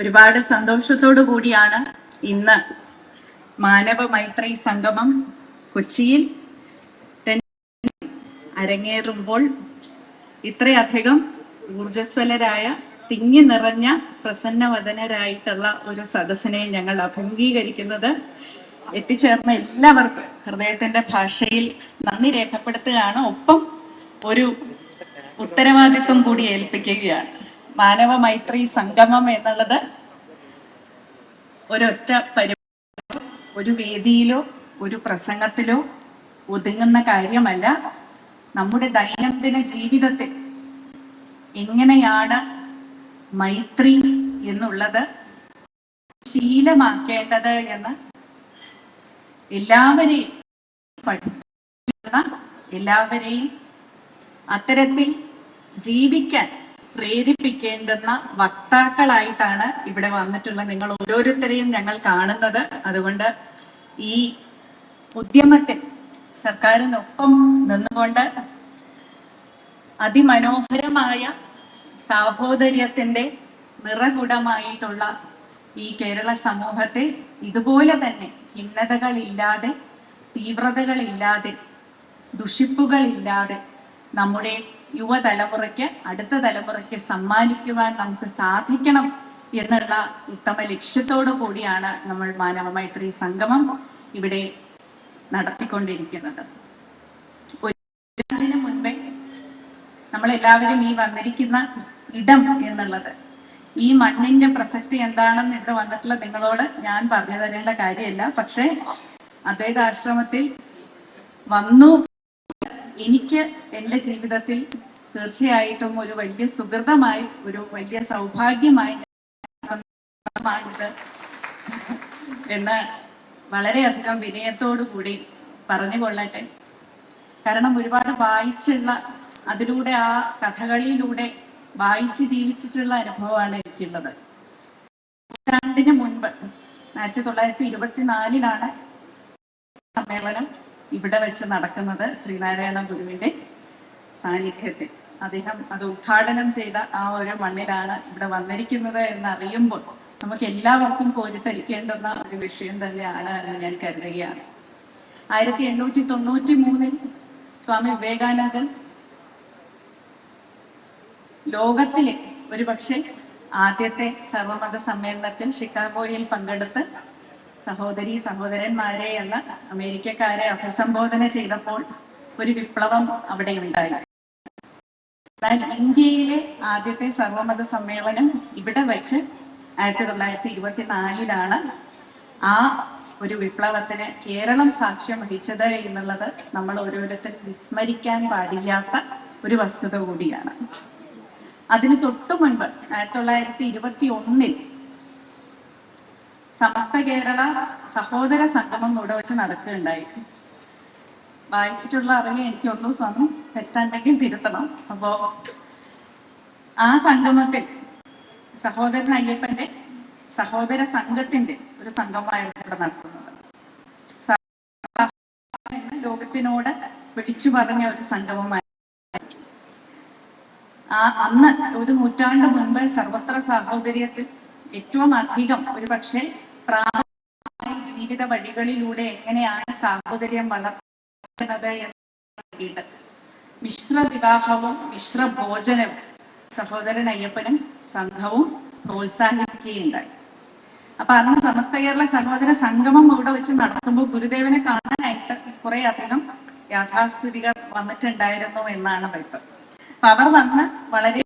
ഒരുപാട് സന്തോഷത്തോടു കൂടിയാണ് ഇന്ന് മാനവ മൈത്രി സംഗമം കൊച്ചിയിൽ. അരങ്ങേറുമ്പോൾ ഇത്രയധികം ഊർജസ്വലരായ തിങ്ങി നിറഞ്ഞ പ്രസന്നവദനരായിട്ടുള്ള ഒരു സദസ്സിനെ ഞങ്ങൾ അഭിമുഖീകരിക്കുന്നത്. എത്തിച്ചേർന്ന എല്ലാവർക്കും ഹൃദയത്തിന്റെ ഭാഷയിൽ നന്ദി രേഖപ്പെടുത്തുകയാണ്. ഒപ്പം ഒരു ഉത്തരവാദിത്വം കൂടി ഏൽപ്പിക്കുകയാണ്. മാനവ മൈത്രി സംഗമം എന്നുള്ളത് ഒരൊറ്റ പരിപാടി ഒരു വേദിയിലോ ഒരു പ്രസംഗത്തിലോ ഒതുങ്ങുന്ന കാര്യമല്ല. നമ്മുടെ ദൈനംദിന ജീവിതത്തിൽ എങ്ങനെയാണ് മൈത്രി എന്നുള്ളത് ശീലമാക്കേണ്ടത് എന്ന് എല്ലാവരെയും പഠിക്കുന്ന എല്ലാവരെയും അത്തരത്തിൽ ജീവിക്കാൻ പ്രേരിപ്പിക്കേണ്ടുന്ന വക്താക്കളായിട്ടാണ് ഇവിടെ വന്നിട്ടുള്ള നിങ്ങൾ ഓരോരുത്തരെയും ഞങ്ങൾ കാണുന്നത്. അതുകൊണ്ട് ഈ ഉദ്യമത്തിൽ സർക്കാരിനൊപ്പം നിന്നുകൊണ്ട് അതിമനോഹരമായ സാഹോദര്യത്തിന്റെ നിറകുടമായിട്ടുള്ള ഈ കേരള സമൂഹത്തെ ഇതുപോലെ തന്നെ ഭിന്നതകളില്ലാതെ തീവ്രതകളില്ലാതെ ദുഷിപ്പുകളില്ലാതെ നമ്മുടെ യുവതലമുറയ്ക്ക് അടുത്ത തലമുറയ്ക്ക് സമ്മാനിക്കുവാൻ നമുക്ക് സാധിക്കണം എന്നുള്ള ഉത്തമ ലക്ഷ്യത്തോടു കൂടിയാണ് നമ്മൾ മാനവ മൈത്രി സംഗമം ഇവിടെ നടത്തിക്കൊണ്ടിരിക്കുന്നത്. ഒരു മുൻപേ നമ്മളെല്ലാവരും ഈ വന്നിരിക്കുന്ന ഇടം എന്നുള്ളത് ഈ മണ്ണിന്റെ പ്രസക്തി എന്താണെന്ന് ഇവിടെ വന്നിട്ടുള്ള നിങ്ങളോട് ഞാൻ പറഞ്ഞു തരേണ്ട കാര്യമല്ല. പക്ഷേ അദ്വൈതാശ്രമത്തിൽ വന്നു. എനിക്ക് എന്റെ ജീവിതത്തിൽ തീർച്ചയായിട്ടും ഒരു വലിയ സുഹൃതമായി ഒരു വലിയ സൗഭാഗ്യമായി എന്ന് വളരെയധികം വിനയത്തോടു കൂടി പറഞ്ഞു പറഞ്ഞുകൊള്ളട്ടെ. കാരണം ഒരുപാട് വായിച്ചുള്ള അതിലൂടെ ആ കഥകളിലൂടെ വായിച്ച് ജീവിച്ചിട്ടുള്ള അനുഭവമാണ് എനിക്കുള്ളത്. നൂറ്റാണ്ടിന് മുൻപ് ആയിരത്തി തൊള്ളായിരത്തി ഇരുപത്തിനാലിലാണ് സമ്മേളനം. ഇവിടെ വെച്ച് നടക്കുന്നത് ശ്രീനാരായണ ഗുരുവിന്റെ സാന്നിധ്യത്തിൽ. അദ്ദേഹം അത് ഉദ്ഘാടനം ചെയ്ത ആ ഒരു മണ്ണിലാണ് ഇവിടെ വന്നിരിക്കുന്നത് എന്നറിയുമ്പോൾ നമുക്ക് എല്ലാവർക്കും കോരിത്തരിക്കേണ്ടുന്ന ഒരു വിഷയം തന്നെയാണ് എന്ന് ഞാൻ കരുതുകയാണ്. ആയിരത്തി എണ്ണൂറ്റി തൊണ്ണൂറ്റി മൂന്നിൽ സ്വാമി വിവേകാനന്ദൻ ലോകത്തിലെ ഒരു പക്ഷേ ആദ്യത്തെ സർവമത സമ്മേളനത്തിൽ ഷിക്കാഗോയിൽ പങ്കെടുത്ത് സഹോദരി സഹോദരന്മാരെ എന്ന അമേരിക്കക്കാരെ അഭിസംബോധന ചെയ്തപ്പോൾ ഒരു വിപ്ലവം അവിടെ ഉണ്ടായി. എന്നാൽ ഇന്ത്യയിലെ ആദ്യത്തെ സർവമത സമ്മേളനം ഇവിടെ വെച്ച് ആയിരത്തി തൊള്ളായിരത്തി ഇരുപത്തി നാലിലാണ് ആ ഒരു വിപ്ലവത്തിന് കേരളം സാക്ഷ്യം വഹിച്ചത് എന്നുള്ളത് നമ്മൾ ഓരോരുത്തരും വിസ്മരിക്കാൻ പാടില്ലാത്ത ഒരു വസ്തുത കൂടിയാണ്. അതിന് തൊട്ടു മുൻപ് ആയിരത്തി തൊള്ളായിരത്തി ഇരുപത്തി ഒന്നിൽ സമസ്ത കേരള സഹോദര സംഗമം കൂടെ വെച്ച് നടക്കുകയുണ്ടായി. വായിച്ചിട്ടുള്ള അറിവ് എനിക്കൊന്നും സ്വന്തം തെറ്റാണ്ടെങ്കിൽ തിരുത്തണം. അപ്പോ ആ സംഗമത്തിൽ സഹോദരൻ അയ്യപ്പന്റെ സഹോദര സംഘത്തിന്റെ ഒരു സംഘമായിരുന്നു ഇവിടെ നടത്തുന്നത് ലോകത്തിനോട് വിളിച്ചു പറഞ്ഞ ഒരു സംഗമമായി ആ അന്ന് ഒരു നൂറ്റാണ്ട് മുൻപ് സർവത്ര സാഹോദര്യത്തിൽ ഏറ്റവും അധികം ഒരു പക്ഷേ പ്രാഥമിക ജീവിത വഴികളിലൂടെ എങ്ങനെയാണ് സാഹോദര്യം വളർത്തുന്നത് എന്ന് മിശ്ര വിവാഹവും മിശ്ര ഭോജനവും സഹോദരൻ അയ്യപ്പനും സംഘവും പ്രോത്സാഹിപ്പിക്കുകയുണ്ടായി. അപ്പൊ അന്ന് സമസ്ത കേരള സഹോദര സംഗമം ഇവിടെ വെച്ച് നടത്തുമ്പോൾ ഗുരുദേവനെ കാണാനായിട്ട് കുറെ അധികം യാഥാസ്ഥിതികർ വന്നിട്ടുണ്ടായിരുന്നു എന്നാണ് വൈപ്പ്. അപ്പൊ അവർ വന്ന് വളരെ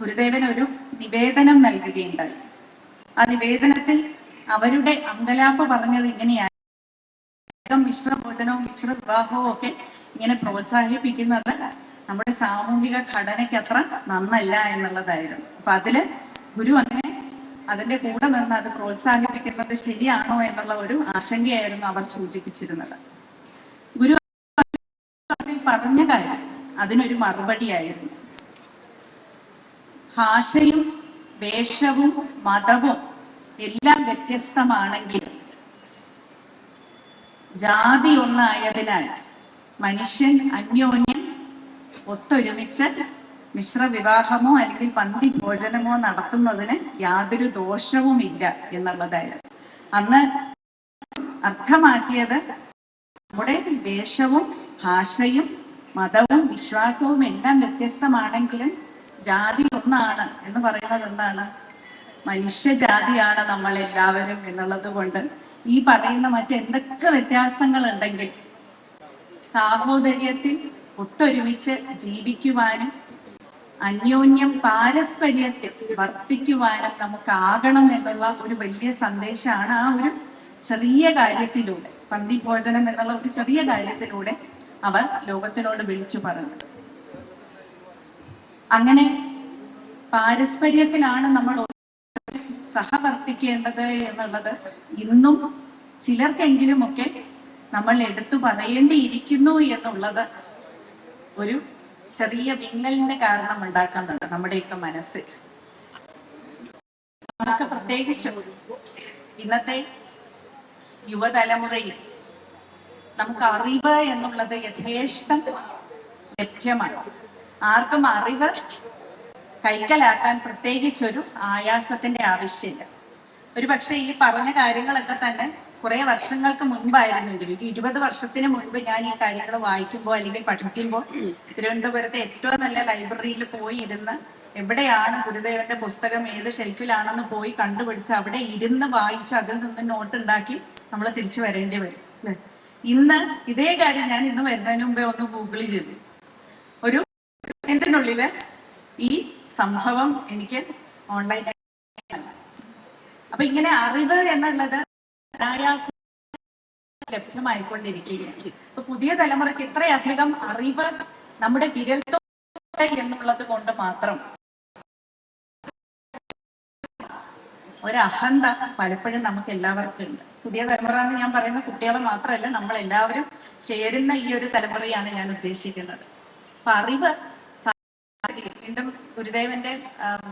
ഗുരുദേവൻ ഒരു നിവേദനം നൽകുകയുണ്ടായി. ആ നിവേദനത്തിൽ അവരുടെ അങ്കലാപ്പ് പറഞ്ഞത് ഇങ്ങനെയാണ് മിശ്ര ഭോജനവും മിശ്ര വിവാഹവും ഒക്കെ ഇങ്ങനെ പ്രോത്സാഹിപ്പിക്കുന്നത് നമ്മുടെ സാമൂഹിക ഘടനയ്ക്ക് അത്ര നന്നല്ല എന്നുള്ളതായിരുന്നു. അപ്പൊ അതിൽ ഗുരു അങ്ങനെ അതിന്റെ കൂടെ നിന്ന് അത് പ്രോത്സാഹിപ്പിക്കുന്നത് ശരിയാണോ എന്നുള്ള ഒരു ആശങ്കയായിരുന്നു അവർ സൂചിപ്പിച്ചിരുന്നത്. ഗുരു പറഞ്ഞ കാര്യം അതിനൊരു മറുപടിയായിരുന്നു. ഭാഷയും വേഷവും മതവും എല്ലാം വ്യത്യസ്തമാണെങ്കിലും ജാതി ഒന്നായതിനാൽ മനുഷ്യൻ അന്യോന്യം ഒത്തൊരുമിച്ച് മിശ്രവിവാഹമോ അല്ലെങ്കിൽ പന്തി ഭോജനമോ നടത്തുന്നതിന് യാതൊരു ദോഷവുമില്ല എന്നുള്ളതായിരുന്നു അന്ന് അർത്ഥമാക്കിയത് നമ്മുടെ ദേശവും ഭാഷയും മതവും വിശ്വാസവും എല്ലാം വ്യത്യസ്തമാണെങ്കിലും ജാതി ഒന്നാണ് എന്ന് പറയുന്നത് എന്താണ്? മനുഷ്യജാതിയാണ് നമ്മൾ എല്ലാവരും എന്നുള്ളത് കൊണ്ട് ഈ പറയുന്ന മറ്റെന്തൊക്കെ വ്യത്യാസങ്ങൾ ഉണ്ടെങ്കിൽ സാഹോദര്യത്തിൽ ഒത്തൊരുമിച്ച് ജീവിക്കുവാനും അന്യോന്യം പാരസ്പര്യത്തിൽ വർത്തിക്കുവാനും നമുക്കാകണം എന്നുള്ള ഒരു വലിയ സന്ദേശമാണ് ആ ഒരു ചെറിയ കാര്യത്തിലൂടെ പന്തിഭോജനം എന്നുള്ള ഒരു ചെറിയ കാര്യത്തിലൂടെ അവർ ലോകത്തിനോട് വിളിച്ചു പറഞ്ഞത് അങ്ങനെ പാരസ്പര്യത്തിലാണ് നമ്മൾ സഹവർത്തിക്കേണ്ടത് എന്നുള്ളത്. ഇന്നും ചിലർക്കെങ്കിലുമൊക്കെ നമ്മൾ എടുത്തു പറയേണ്ടിയിരിക്കുന്നു എന്നുള്ളത് ഒരു ചെറിയ വിങ്ങലിന് കാരണം ഉണ്ടാക്കുന്നുണ്ട് നമ്മുടെയൊക്കെ മനസ്സിൽ നമുക്ക് പ്രത്യേകിച്ചും ഇന്നത്തെ യുവതലമുറയിൽ നമുക്ക് അറിവ് എന്നുള്ളത് യഥേഷ്ടം ലഭ്യമാണ്. ആർക്കും അറിവ് കൈക്കലാക്കാൻ പ്രത്യേകിച്ചൊരു ആയാസത്തിന്റെ ആവശ്യമില്ല. ഒരു പക്ഷേ ഈ പറഞ്ഞ കാര്യങ്ങളൊക്കെ തന്നെ കുറെ വർഷങ്ങൾക്ക് മുൻപായിരുന്നെങ്കിൽ ഒരു ഇരുപത് വർഷത്തിന് മുൻപ് ഞാൻ ഈ കാര്യങ്ങൾ വായിക്കുമ്പോൾ അല്ലെങ്കിൽ പഠിക്കുമ്പോൾ തിരുവനന്തപുരത്തെ ഏറ്റവും നല്ല ലൈബ്രറിയിൽ പോയി ഇരുന്ന് എവിടെയാണ് ഗുരുദേവന്റെ പുസ്തകം ഏത് ഷെൽഫിലാണെന്ന് പോയി കണ്ടുപിടിച്ച് അവിടെ ഇരുന്ന് വായിച്ച് അതിൽ നിന്ന് നോട്ട് ഉണ്ടാക്കി നമ്മൾ തിരിച്ചു വരേണ്ടി വരും. ഇന്ന് ഇതേ കാര്യം ഞാൻ ഇന്ന് വരുന്നതിന് മുമ്പേ ഒന്ന് ഗൂഗിളിൽ ചെയ്തു ഇതിനുള്ളിൽ ഈ സംഭവം എനിക്ക് ഓൺലൈൻ അപ്പൊ ഇങ്ങനെ അറിവ് എന്നുള്ളത് ലഭ്യമായിക്കൊണ്ടിരിക്കുകയാണ്. ഇപ്പൊ പുതിയ തലമുറയ്ക്ക് ഇത്രയധികം അറിവ് നമ്മുടെ വിരൽത്തുണ്ട് എന്നുള്ളത് കൊണ്ട് മാത്രം ഒരഹന്ത പലപ്പോഴും നമുക്ക് എല്ലാവർക്കും ഉണ്ട്. പുതിയ തലമുറ എന്ന് ഞാൻ പറയുന്ന കുട്ടികളെ മാത്രമല്ല നമ്മൾ എല്ലാവരും ചേരുന്ന ഈ ഒരു തലമുറയാണ് ഞാൻ ഉദ്ദേശിക്കുന്നത്. അപ്പൊ അറിവ് ഗുരുദേവന്റെ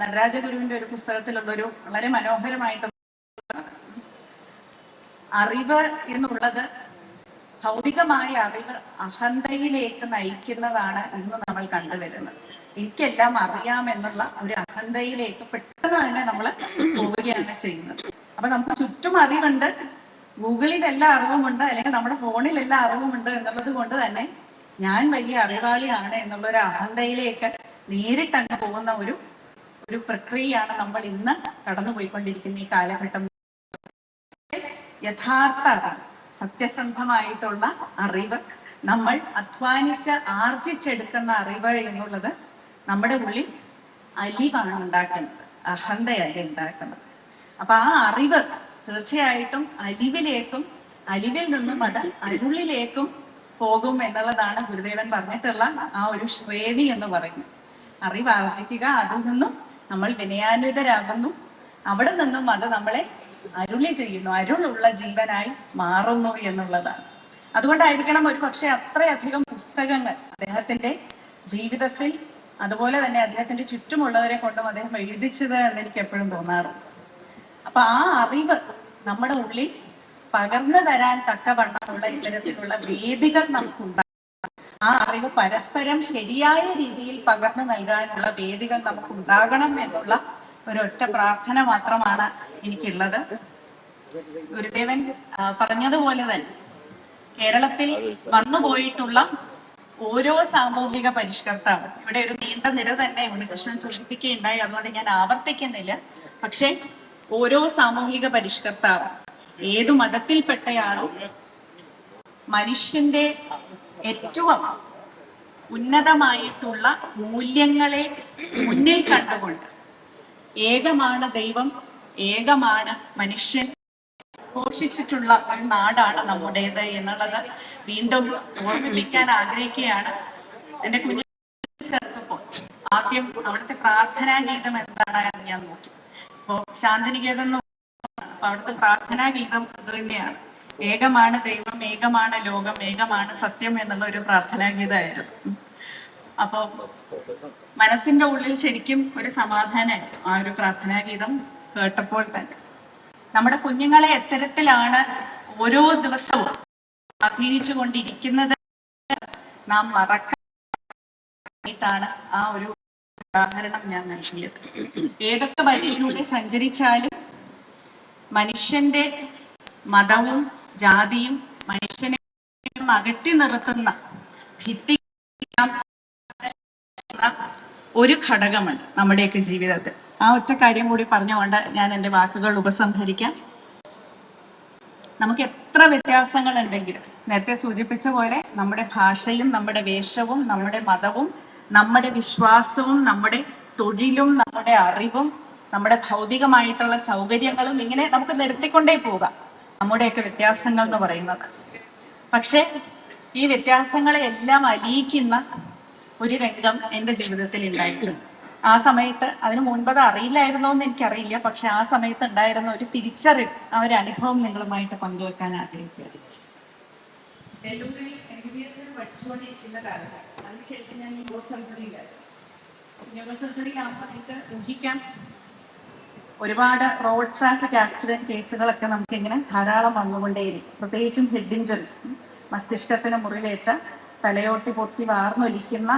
നടരാജ ഗുരുവിന്റെ ഒരു പുസ്തകത്തിലുള്ള ഒരു വളരെ മനോഹരമായിട്ട് അറിവ് എന്നുള്ളത് ഭൗതികമായ അറിവ് അഹന്തയിലേക്ക് നയിക്കുന്നതാണ് ഇന്ന് നമ്മൾ കണ്ടുവരുന്നത്. എനിക്കെല്ലാം അറിയാം എന്നുള്ള ഒരു അഹന്തയിലേക്ക് പെട്ടെന്ന് തന്നെ നമ്മൾ പോവുകയാണ് ചെയ്യുന്നത്. അപ്പൊ നമുക്ക് ചുറ്റും അറിവുണ്ട് ഗൂഗിളിൽ എല്ലാ അറിവുമുണ്ട് അല്ലെങ്കിൽ നമ്മുടെ ഫോണിൽ എല്ലാ അറിവുമുണ്ട് എന്നുള്ളത് കൊണ്ട് തന്നെ ഞാൻ വലിയ അറിവാളിയാണ് എന്നുള്ള ഒരു അഹന്തയിലേക്ക് നേരിട്ട് അങ്ങ് പോകുന്ന ഒരു ഒരു പ്രക്രിയയാണ് നമ്മൾ ഇന്ന് കടന്നുപോയിക്കൊണ്ടിരിക്കുന്ന ഈ കാലഘട്ടം. യഥാർത്ഥ സത്യസന്ധമായിട്ടുള്ള അറിവ് നമ്മൾ അധ്വാനിച്ച് ആർജിച്ചെടുക്കുന്ന അറിവ് എന്നുള്ളത് നമ്മുടെ ഉള്ളിൽ അലിവാണ് ഉണ്ടാക്കുന്നത് അഹന്തയല്ല ഉണ്ടാക്കുന്നത്. അപ്പൊ ആ അറിവ് തീർച്ചയായിട്ടും അലിവിലേക്കും അലിവിൽ നിന്നും അത് അരുളിലേക്കും പോകും എന്നുള്ളതാണ് ഗുരുദേവൻ പറഞ്ഞിട്ടുള്ള ആ ഒരു ശ്രേണി എന്ന് പറയുന്നത്. അറിവ് ആർജിക്കുക അതിൽ നിന്നും നമ്മൾ വിനയാന്വിതരാകുന്നു അവിടെ നിന്നും അത് നമ്മളെ അരുളി ചെയ്യുന്നു. അരുളുള്ള ജീവനായി മാറുന്നു എന്നുള്ളതാണ്. അതുകൊണ്ടായിരിക്കണം ഒരു പക്ഷെ അത്രയധികം പുസ്തകങ്ങൾ അദ്ദേഹത്തിന്റെ ജീവിതത്തിൽ അതുപോലെ തന്നെ അദ്ദേഹത്തിന്റെ ചുറ്റുമുള്ളവരെ കൊണ്ടും അദ്ദേഹം എഴുതിച്ചത് എന്ന് എനിക്ക് എപ്പോഴും തോന്നാറുണ്ട്. അപ്പൊ ആ അറിവ് നമ്മുടെ ഉള്ളിൽ പകർന്നു തരാൻ തക്കവണ്ണമുള്ള ഇത്തരത്തിലുള്ള വേദികൾ നമുക്കുണ്ടാകും ആ അറിവ് പരസ്പരം ശരിയായ രീതിയിൽ പകർന്നു നൽകാനുള്ള വേദികൾ നമുക്ക് ഉണ്ടാകണം എന്നുള്ള ഒരൊറ്റ പ്രാർത്ഥന മാത്രമാണ് എനിക്കുള്ളത്. ഗുരുദേവൻ പറഞ്ഞതുപോലെ തന്നെ കേരളത്തിൽ വന്നുപോയിട്ടുള്ള ഓരോ സാമൂഹിക പരിഷ്കർത്താവും. ഇവിടെ ഒരു നീണ്ട നിര തന്നെ ഉണ്ണികൃഷ്ണൻ സൂചിപ്പിക്കുകയുണ്ടായി. അതുകൊണ്ട് ഞാൻ ആവർത്തിക്കുന്നില്ല. പക്ഷെ ഓരോ സാമൂഹിക പരിഷ്കർത്താവ് ഏതു മതത്തിൽപ്പെട്ടയാളും മനുഷ്യന്റെ ഏറ്റവും ഉന്നതമായിട്ടുള്ള മൂല്യങ്ങളെ മുന്നിൽ കണ്ടുകൊണ്ട് ഏകമാണ് ദൈവം ഏകമാണ് മനുഷ്യൻ ഘോഷിച്ചിട്ടുള്ള ഒരു നാടാണ് നമ്മുടേത് എന്നുള്ളത് വീണ്ടും ഓർമ്മിപ്പിക്കാൻ ആഗ്രഹിക്കുകയാണ്. എന്റെ കുഞ്ഞു ചേർത്തപ്പോൾ ആദ്യം അവിടുത്തെ പ്രാർത്ഥനാ ഗീതം എന്താണ് ഞാൻ നോക്കി. അപ്പോ ശാന്തിനികേതം അവിടുത്തെ പ്രാർത്ഥനാ ഗീതം ഇത് തന്നെയാണ്. ഏകമാണ് ദൈവം ഏകമാണ് ലോകം ഏകമാണ് സത്യം എന്നുള്ള ഒരു പ്രാർത്ഥനാ ഗീതമായിരുന്നു അപ്പോ മനസ്സിന്റെ ഉള്ളിൽ ശരിക്കും ഒരു സമാധാനമായിരുന്നു ആ ഒരു പ്രാർത്ഥനാ ഗീതം കേട്ടപ്പോൾ തന്നെ. നമ്മുടെ കുഞ്ഞുങ്ങളെ എത്തരത്തിലാണ് ഓരോ ദിവസവും സ്വാധീനിച്ചു കൊണ്ടിരിക്കുന്നത്. നാം മറക്കാനായിട്ടാണ് ആ ഒരു ഉദാഹരണം ഞാൻ നൽകിയത്. ഏതൊക്കെ വഴിയിലൂടെ സഞ്ചരിച്ചാലും മനുഷ്യന്റെ മതവും ജാതിയും മനുഷ്യനെ അകറ്റി നിർത്തുന്ന ഭിത്തി ഒരു ഘടകമുണ്ട് നമ്മുടെയൊക്കെ ജീവിതത്തിൽ. ആ ഒറ്റ കാര്യം കൂടി പറഞ്ഞുകൊണ്ട് ഞാൻ എന്റെ വാക്കുകൾ ഉപസംഹരിക്കാം. നമുക്ക് എത്ര വ്യത്യാസങ്ങൾ ഉണ്ടെങ്കിലും നേരത്തെ സൂചിപ്പിച്ച പോലെ നമ്മുടെ ഭാഷയും നമ്മുടെ വേഷവും നമ്മുടെ മതവും നമ്മുടെ വിശ്വാസവും നമ്മുടെ തൊഴിലും നമ്മുടെ അറിവും നമ്മുടെ ഭൗതികമായിട്ടുള്ള സൗകര്യങ്ങളും ഇങ്ങനെ നമുക്ക് നിർത്തിക്കൊണ്ടേ പോകാം. നമ്മുടെയൊക്കെ വ്യത്യാസങ്ങൾ എന്ന് പറയുന്നത്. പക്ഷെ ഈ വ്യത്യാസങ്ങളെ എല്ലാം അലിയിക്കുന്ന ഒരു രംഗം എന്റെ ജീവിതത്തിൽ ഉണ്ടായിട്ടുണ്ട്. ആ സമയത്ത് അതിന് മുൻപത് അറിയില്ലായിരുന്നോ എന്ന് എനിക്കറിയില്ല. പക്ഷെ ആ സമയത്ത് ഉണ്ടായിരുന്ന ഒരു തിരിച്ചറിവ് ആ ഒരു അനുഭവം നിങ്ങളുമായിട്ട് പങ്കുവെക്കാൻ ആഗ്രഹിക്കുന്നത് ഞാൻ ന്യൂറോ ന്യൂറോ ഊഹിക്കാൻ ഒരുപാട് റോഡ് ട്രാഫിക് ആക്സിഡന്റ് കേസുകളൊക്കെ നമുക്ക് ഇങ്ങനെ ധാരാളം വന്നുകൊണ്ടേയിരിക്കും. പ്രത്യേകിച്ചും ഹെഡ് ഇഞ്ചറി മസ്തിഷ്കത്തിന് മുറിവേറ്റ തലയോട്ടി പൊട്ടി വാർന്നൊലിക്കുന്ന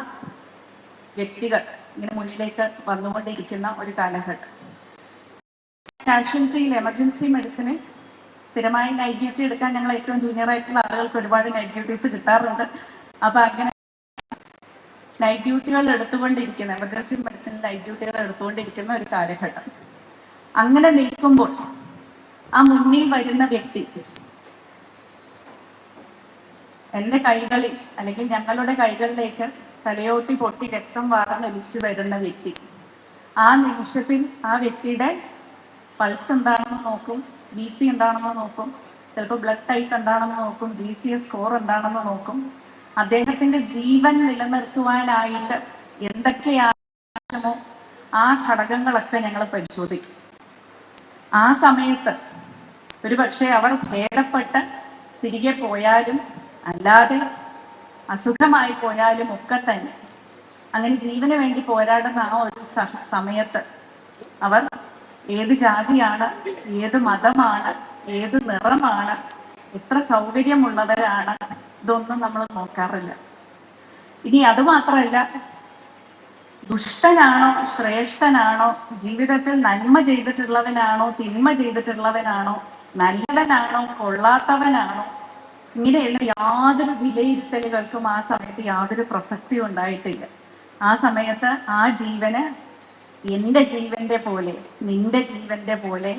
വ്യക്തികൾ ഇങ്ങനെ മുന്നിലേക്ക് വന്നുകൊണ്ടിരിക്കുന്ന ഒരു കാലഘട്ടം. കാഷ്വാലിറ്റിയിൽ എമർജൻസി മെഡിസിന് സ്ഥിരമായി നൈറ്റ് ഡ്യൂട്ടി എടുക്കാൻ ഞങ്ങൾ ഏറ്റവും ജൂനിയർ ആയിട്ടുള്ള ആളുകൾക്ക് ഒരുപാട് നൈറ്റ് ഡ്യൂട്ടീസ് കിട്ടാറുണ്ട്. അപ്പൊ അങ്ങനെ നൈറ്റ് ഡ്യൂട്ടികൾ എടുത്തുകൊണ്ടിരിക്കുന്ന എമർജൻസി മെഡിസിൻ നൈറ്റ് ഡ്യൂട്ടികൾ എടുത്തുകൊണ്ടിരിക്കുന്ന ഒരു കാലഘട്ടം. അങ്ങനെ നിൽക്കുമ്പോൾ ആ മുന്നിൽ വരുന്ന വ്യക്തി എന്റെ കൈകളിൽ അല്ലെങ്കിൽ ഞങ്ങളുടെ കൈകളിലേക്ക് തലയോട്ടി പൊട്ടി രക്തം വാർന്നൊലിച്ച് വരുന്ന വ്യക്തി. ആ നിമിഷത്തിൽ ആ വ്യക്തിയുടെ പൾസ് എന്താണെന്ന് നോക്കും ബി പി എന്താണെന്ന് നോക്കും ചിലപ്പോൾ ബ്ലഡ് ടൈപ്പ് എന്താണെന്ന് നോക്കും ജി സി എസ് സ്കോർ എന്താണെന്ന് നോക്കും. അദ്ദേഹത്തിന്റെ ജീവൻ നിലനിർത്തുവാനായിട്ട് എന്തൊക്കെയാണോ ആ ഘടകങ്ങളൊക്കെ ഞങ്ങൾ പരിശോധിക്കും. ആ സമയത്ത് ഒരു പക്ഷേ അവർ ഭേദപ്പെട്ട് തിരികെ പോയാലും അല്ലാതെ അസുഖമായി പോയാലും ഒക്കെ തന്നെ അങ്ങനെ ജീവന് വേണ്ടി പോരാടുന്ന ആ ഒരു സമയത്ത് അവർ ഏത് ജാതിയാണ് ഏത് മതമാണ് ഏത് നിറമാണ് എത്ര സൗകര്യമുള്ളവരാണ് ഇതൊന്നും നമ്മൾ നോക്കാറില്ല. ഇനി അത് മാത്രമല്ല ദുഷ്ടനാണോ ശ്രേഷ്ഠനാണോ ജീവിതത്തിൽ നന്മ ചെയ്തിട്ടുള്ളവനാണോ തിന്മ ചെയ്തിട്ടുള്ളവനാണോ നല്ലവനാണോ കൊള്ളാത്തവനാണോ ഇങ്ങനെയുള്ള യാതൊരു വിലയിരുത്തലുകൾക്കും ആ സമയത്ത് യാതൊരു പ്രസക്തിയും ഉണ്ടായിട്ടില്ല. ആ സമയത്ത് ആ ജീവന് എന്റെ ജീവന്റെ പോലെ നിന്റെ ജീവന്റെ പോലെ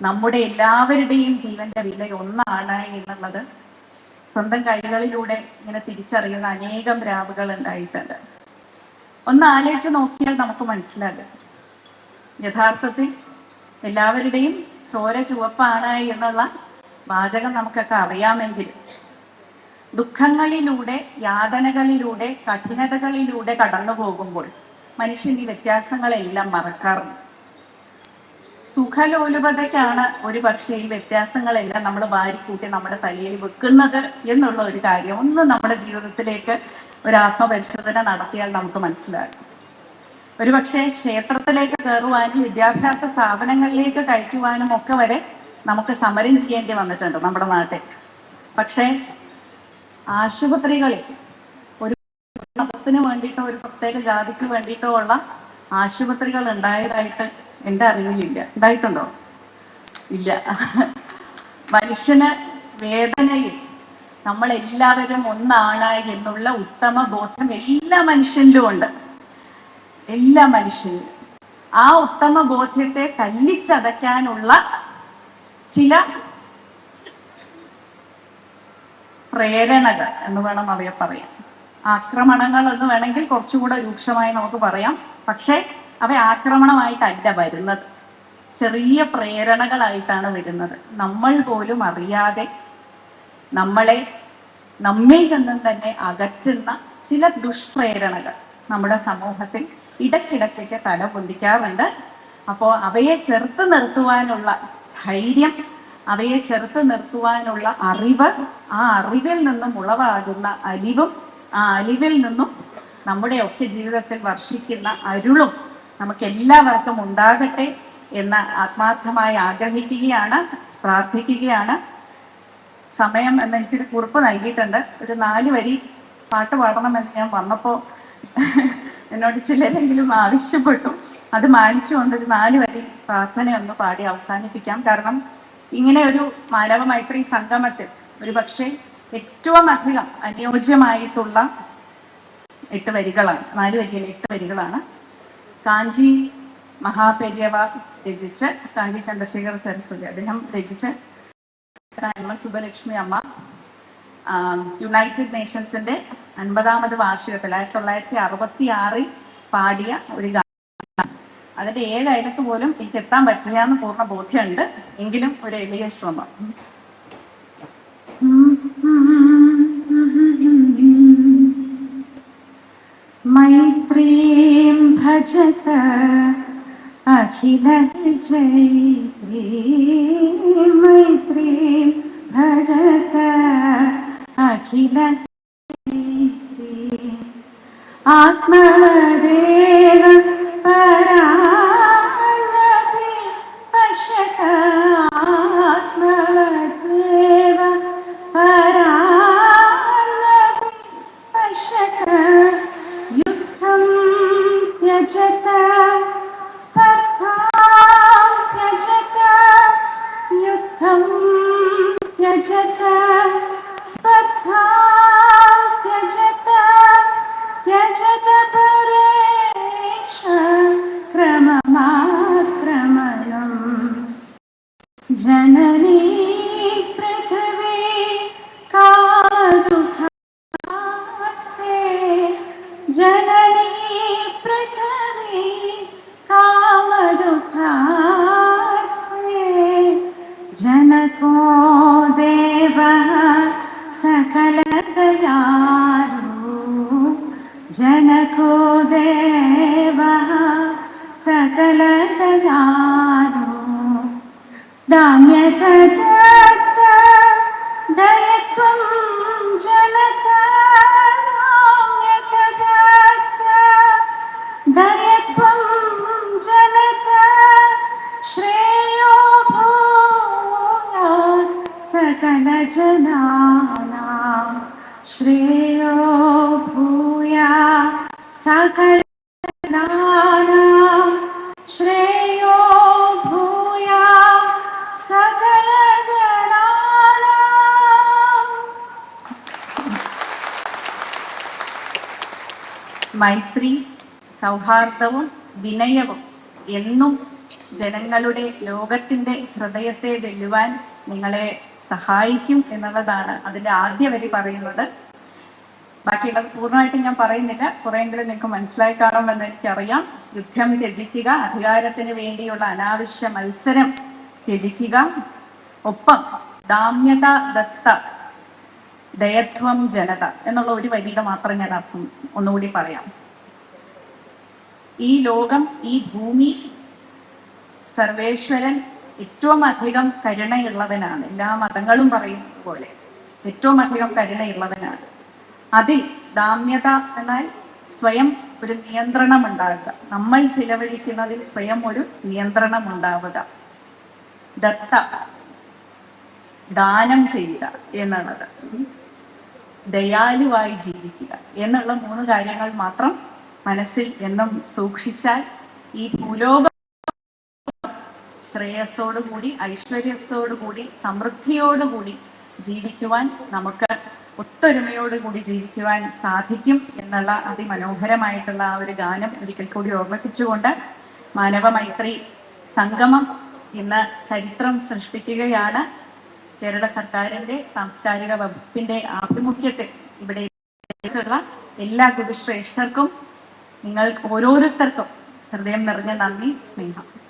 നമ്മുടെ എല്ലാവരുടെയും ജീവന്റെ വില ഒന്നാണ് എന്നുള്ളത് സ്വന്തം കൈകളിലൂടെ ഇങ്ങനെ തിരിച്ചറിയുന്ന അനേകം രാവുകൾ ഉണ്ടായിട്ടുണ്ട്. ഒന്ന് ആലോചിച്ച് നോക്കിയാൽ നമുക്ക് മനസ്സിലാകും. യഥാർത്ഥത്തിൽ എല്ലാവരുടെയും ചോര ചുവപ്പാണ് എന്നുള്ള വാചകം നമുക്കൊക്കെ അറിയാമെങ്കിൽ ദുഃഖങ്ങളിലൂടെ യാതനകളിലൂടെ കഠിനതകളിലൂടെ കടന്നു പോകുമ്പോൾ മനുഷ്യൻ ഈ വ്യത്യാസങ്ങളെല്ലാം മറക്കാറുണ്ട്. സുഖലോലുപതയ്ക്കാണ് ഒരു പക്ഷേ ഈ വ്യത്യാസങ്ങളെല്ലാം നമ്മൾ വാരിക്കൂട്ടി നമ്മുടെ തലയിൽ വെക്കുന്നത് എന്നുള്ള ഒരു കാര്യം ഒന്ന് നമ്മുടെ ജീവിതത്തിലേക്ക് ഒരു ആത്മപരിശോധന നടത്തിയാൽ നമുക്ക് മനസ്സിലാകും. ഒരുപക്ഷെ ക്ഷേത്രത്തിലേക്ക് കയറുവാനും വിദ്യാഭ്യാസ സ്ഥാപനങ്ങളിലേക്ക് കയറ്റുവാനും ഒക്കെ വരെ നമുക്ക് സമരം ചെയ്യേണ്ടി വന്നിട്ടുണ്ട് നമ്മുടെ നാട്ടിൽ. പക്ഷേ ആശുപത്രികളിൽ ഒരു മതത്തിന് വേണ്ടിയിട്ടോ ഒരു പ്രത്യേക ജാതിക്ക് വേണ്ടിയിട്ടോ ഉള്ള ആശുപത്രികൾ ഉണ്ടായതായിട്ട് എന്റെ അറിവിലില്ല ഉണ്ടായിട്ടുണ്ടോ? ഇല്ല. മനുഷ്യന് വേദനയിൽ നമ്മൾ എല്ലാവരും ഒന്നാണ് എന്നുള്ള ഉത്തമ ബോധം എല്ലാ മനുഷ്യനിലും ഉണ്ട്. എല്ലാ മനുഷ്യനിലും. ആ ഉത്തമ ബോധ്യത്തെ തല്ലിച്ചതയ്ക്കാനുള്ള ചില പ്രേരണകൾ എന്ന് വേണം അവയെ പറയാം ആക്രമണങ്ങൾ എന്ന് വേണമെങ്കിൽ കുറച്ചുകൂടെ രൂക്ഷമായി നമുക്ക് പറയാം. പക്ഷേ അവ ആക്രമണമായിട്ടല്ല വരുന്നത്. ചെറിയ പ്രേരണകളായിട്ടാണ് വരുന്നത്. നമ്മൾ പോലും അറിയാതെ നമ്മളെ നമ്മിൽ നിന്നും തന്നെ അകറ്റുന്ന ചില ദുഷ്പ്രേരണകൾ നമ്മുടെ സമൂഹത്തിൽ ഇടക്കിടത്തേക്ക് തല പൊന്തിക്കാറുണ്ട് അപ്പോൾ അവയെ ചെറുത്ത് നിർത്തുവാനുള്ള ധൈര്യം അവയെ ചെറുത്ത് നിർത്തുവാനുള്ള അറിവ് ആ അറിവിൽ നിന്നും ഉളവാകുന്ന അലിവും ആ അലിവിൽ നിന്നും നമ്മുടെ ഒക്കെ ജീവിതത്തിൽ വർഷിക്കുന്ന അരുളും നമുക്ക് എല്ലാവർക്കും ഉണ്ടാകട്ടെ എന്ന് ആത്മാർത്ഥമായി ആഗ്രഹിക്കുകയാണ് പ്രാർത്ഥിക്കുകയാണ്. സമയം എന്ന് എനിക്കൊരു കുറിപ്പ് നൽകിയിട്ടുണ്ട്. ഒരു നാല് വരി പാട്ട് പാടണമെന്ന് ഞാൻ വന്നപ്പോൾ എന്നോട് ചിലരെങ്കിലും ആവശ്യപ്പെട്ടു. അത് മാനിച്ചുകൊണ്ട് ഒരു നാല് വരി പ്രാർത്ഥന ഒന്ന് പാടി അവസാനിപ്പിക്കാം. കാരണം ഇങ്ങനെ ഒരു മാനവ മൈത്രി സംഗമത്തിൽ ഒരു പക്ഷേ ഏറ്റവും അധികം അനുയോജ്യമായിട്ടുള്ള എട്ട് വരികളാണ്. നാല് വരിയിൽ എട്ട് വരികളാണ്. കാഞ്ചി മഹാപര്യവ രചിച്ച് കാഞ്ചി ചന്ദ്രശേഖർ സരസ്വതി അദ്ദേഹം രചിച്ച് അനുമൽ സുബലക്ഷ്മി അമ്മ. യുണൈറ്റഡ് നേഷൻസിന്റെ അൻപതാമത് വാർഷികത്തിൽ ആയിരത്തി തൊള്ളായിരത്തി അറുപത്തി ആറിൽ പാടിയ ഒരു ഗാനം. അതിന്റെ ഏഴ് പോലും എനിക്ക് എത്താൻ പറ്റില്ല എന്ന് പൂർണ ബോധ്യമുണ്ട്. എങ്കിലും ഒരു എളിയ ശ്രമം. മൈത്രീം ഭജത അഖില ജയ അഖില ആത്മാ सकलतयारो जनको देवः सकलतयारो। दाम्यकटत्त दयत्वं जनक दाम्यकटत्त दयत्वं जनक श्रेयो भूया सकलजना। श्रेयो भूयात् सकलजनानां श्रेयो भूया सकलजनानाम् മൈത്രി സൗഹാർദ്ദവും വിനയവും എന്നും ജനങ്ങളുടെ ലോകത്തിന്റെ ഹൃദയത്തെ വെല്ലുവാൻ നിങ്ങളെ സഹായിക്കും എന്നുള്ളതാണ് അതിന്റെ ആദ്യ വരി പറയുന്നത് ബാക്കിയുള്ളത് പൂർണമായിട്ട് ഞാൻ പറയുന്നില്ല. കുറെയെങ്കിലും നിങ്ങൾക്ക് മനസ്സിലായി കാണുമെന്ന് എനിക്കറിയാം. യുദ്ധം ത്യജിക്കുക അധികാരത്തിന് വേണ്ടിയുള്ള അനാവശ്യ മത്സരം ത്യജിക്കുക. ഒപ്പം ദാമ്യത ദത്ത ദയത്വം ജനത എന്നുള്ള ഒരു വരിയുടെ മാത്രം ഞാൻ അർത്ഥം ഒന്നുകൂടി പറയാം. ഈ ലോകം ഈ ഭൂമി സർവേശ്വരൻ ഏറ്റവും അധികം കരുണയുള്ളവനാണ്. എല്ലാ മതങ്ങളും പറയുന്നത് പോലെ ഏറ്റവും അധികം കരുണയുള്ളവനാണ്. അതിൽ ദാമ്യത എന്നാൽ സ്വയം ഒരു നിയന്ത്രണം ഉണ്ടാവുക നമ്മൾ ചിലവഴിക്കുന്നതിൽ സ്വയം ഒരു നിയന്ത്രണം ഉണ്ടാവുക ദത്ത ദാനം ചെയ്യുക എന്നുള്ളത്. ദയാലുവായി ജീവിക്കുക എന്നുള്ള മൂന്ന് കാര്യങ്ങൾ മാത്രം മനസ്സിൽ എന്നും സൂക്ഷിച്ചാൽ ഈ ഭൂലോക ശ്രേയസ്സോടുകൂടി ഐശ്വര്യസ്സോടുകൂടി സമൃദ്ധിയോടുകൂടി ജീവിക്കുവാൻ നമുക്ക് ഒത്തൊരുമയോടുകൂടി ജീവിക്കുവാൻ സാധിക്കും എന്നുള്ള അതിമനോഹരമായിട്ടുള്ള ആ ഒരു ഗാനം ഒരിക്കൽ കൂടി ഓർമ്മിപ്പിച്ചുകൊണ്ട് മാനവ മൈത്രി സംഗമം ഇന്ന് ചരിത്രം സൃഷ്ടിക്കുകയാണ്. കേരള സർക്കാരിന്റെ സാംസ്കാരിക വകുപ്പിന്റെ ആഭിമുഖ്യത്തിൽ ഇവിടെ എല്ലാ ഗുരുശ്രേഷ്ഠർക്കും നിങ്ങൾ ഓരോരുത്തർക്കും ഹൃദയം നിറഞ്ഞ നന്ദി സ്നേഹം.